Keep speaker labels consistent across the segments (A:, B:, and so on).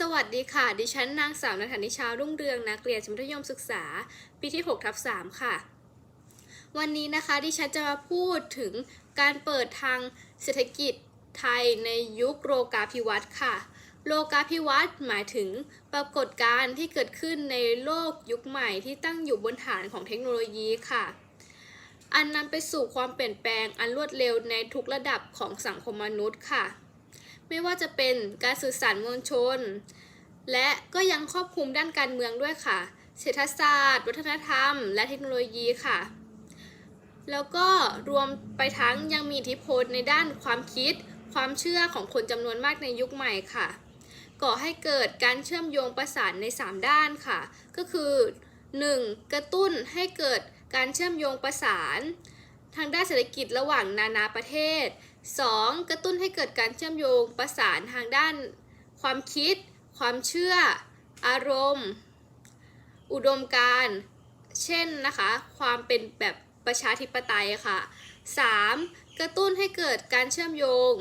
A: สวัสดีค่ะ ดิฉันนางสาวนัทนิชารุ่งเรืองนักเรียนชั้นมัธยมศึกษา ปีที่6ทับ3ค่ะ วันนี้นะคะดิฉันจะมาพูดถึงการเปิดทางเศรษฐกิจไทยในยุคโลกาภิวัตน์ค่ะ โลกาภิวัตน์หมายถึงปรากฏการณ์ที่เกิดขึ้นในโลกยุคใหม่ที่ตั้งอยู่บนฐานของเทคโนโลยีค่ะ อันนำไปสู่ความเปลี่ยนแปลงอันรวดเร็วในทุกระดับของสังคมมนุษย์ค่ะ ไม่ว่าจะเป็นการสื่อสารมวลชน และก็ยังครอบคลุมด้านการเมืองด้วยค่ะ เศรษฐศาสตร์ วัฒนธรรม และเทคโนโลยีค่ะ แล้วก็รวมไปทั้งยังมีอิทธิพลในด้านความคิด ความเชื่อของคนจำนวนมากในยุคใหม่ค่ะ ก่อให้เกิดการเชื่อมโยงประสานใน 3 ด้านค่ะ ก็คือ 1. กระตุ้นให้เกิดการเชื่อมโยงประสาน ทางด้านเศรษฐกิจระหว่างนานาประเทศ 2. กระตุ้นให้เกิดการเชื่อมโยงประสานทางด้าน ความคิด ความเชื่อ อารมณ์ อุดมการณ์เช่นนะคะ ความเป็นแบบประชาธิปไตยค่ะ 3. กระตุ้นให้เกิดการเชื่อมโยง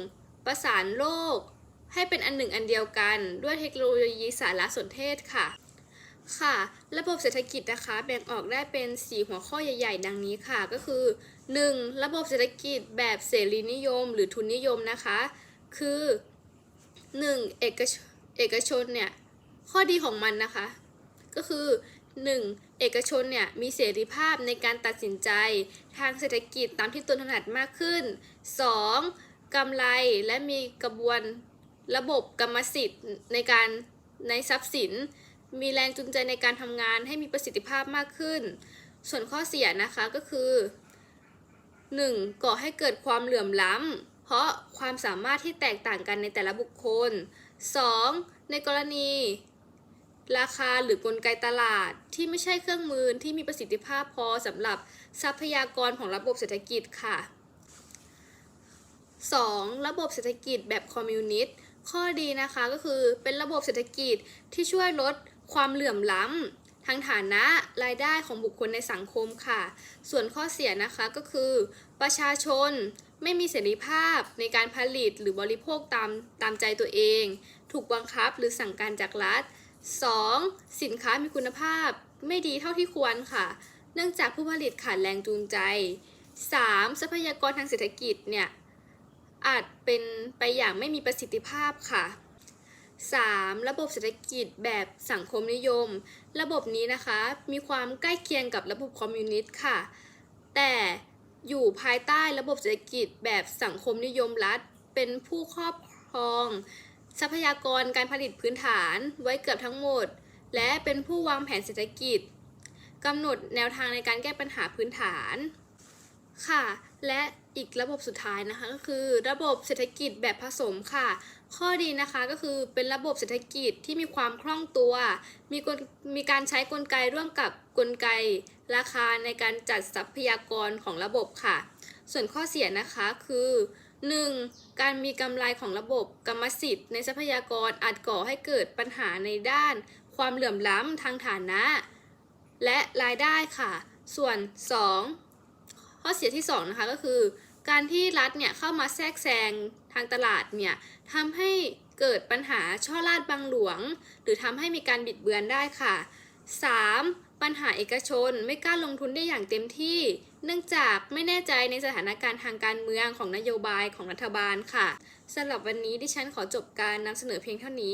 A: ประสานโลก ให้เป็นอันหนึ่งอันเดียวกัน ด้วยเทคโนโลยีสารสนเทศค่ะ ค่ะ ระบบเศรษฐกิจนะคะแบ่งออกได้เป็น 4 หัวข้อใหญ่ ๆ ดังนี้ค่ะ ก็คือ 1. ระบบเศรษฐกิจแบบเสรีนิยม หรือทุนนิยมนะคะ คือ 1. เอกชเอกชนเนี่ย ข้อดีของมันนะคะ ก็คือ 1. เอกชนเนี่ย มีเสรีภาพในการตัดสินใจทางเศรษฐกิจตามที่ตนถนัดมากขึ้น 2. กำไรและมีกระบวนระบบกรรมสิทธิ์ในการในทรัพย์สิน มีแรงจูงใจในการทำงานให้มีประสิทธิภาพมากขึ้น ส่วนข้อเสียนะคะก็คือ 1. ก่อให้เกิดความเหลื่อมล้ำ เพราะความสามารถที่แตกต่างกันในแต่ละบุคคล 2. ในกรณี ราคาหรือกลไกตลาดที่ไม่ใช่เครื่องมือที่มีประสิทธิภาพพอสำหรับทรัพยากรของระบบเศรษฐกิจค่ะ 2. ระบบเศรษฐกิจแบบคอมมิวนิสต์ ข้อดีนะคะก็คือเป็นระบบเศรษฐกิจที่ช่วยลด ความเหลื่อมล้ำทางฐานะรายได้ของบุคคลในสังคมค่ะ ส่วนข้อเสียนะคะก็คือ ประชาชนไม่มีเสรีภาพในการผลิตหรือบริโภคตามตามใจตัวเอง ถูกบังคับหรือสั่งการจากรัฐ 2. สินค้ามีคุณภาพไม่ดีเท่าที่ควรค่ะ เนื่องจากผู้ผลิตขาดแรงจูงใจ 3. ทรัพยากรทางเศรษฐกิจเนี่ยอาจเป็นไปอย่างไม่มีประสิทธิภาพค่ะ 3. ระบบเศรษฐกิจแบบสังคมนิยม ระบบนี้นะคะมีความใกล้เคียงกับระบบคอมมิวนิสต์ค่ะ แต่อยู่ภายใต้ระบบเศรษฐกิจแบบสังคมนิยมรัฐ เป็นผู้ครอบครอง ทรัพยากรการผลิตพื้นฐานไว้เกือบทั้งหมด และเป็นผู้วางแผนเศรษฐกิจกำหนดแนวทางในการแก้ปัญหาพื้นฐาน ค่ะ และอีกระบบสุดท้ายนะคะก็คือระบบเศรษฐกิจแบบผสมค่ะ ข้อดีนะคะก็คือเป็นระบบเศรษฐกิจที่มีความคล่องตัว มีกลมีการใช้กลไกร่วมกับกลไกราคาในการจัดทรัพยากรของระบบค่ะ ส่วนข้อเสียนะคะคือ 1. การมีกำไรของระบบกรรมสิทธิ์ในทรัพยากรอาจก่อให้เกิดปัญหาในด้าน ความเหลื่อมล้ำทางฐานะ และรายได้ค่ะ ส่วน 2 ข้อเสียที่2นะคะก็คือ การที่รัฐเนี่ยเข้ามาแทรกแซงทางตลาดเนี่ยทำให้เกิดปัญหาช่อราดบังหลวง หรือทำให้มีการบิดเบือนได้ค่ะ 3. ปัญหาเอกชนไม่กล้าลงทุนได้อย่างเต็มที่ เนื่องจากไม่แน่ใจในสถานการณ์ทางการเมืองของนโยบายของรัฐบาลค่ะสำหรับวันนี้ดิฉันขอจบการนำเสนอเพียงเท่านี้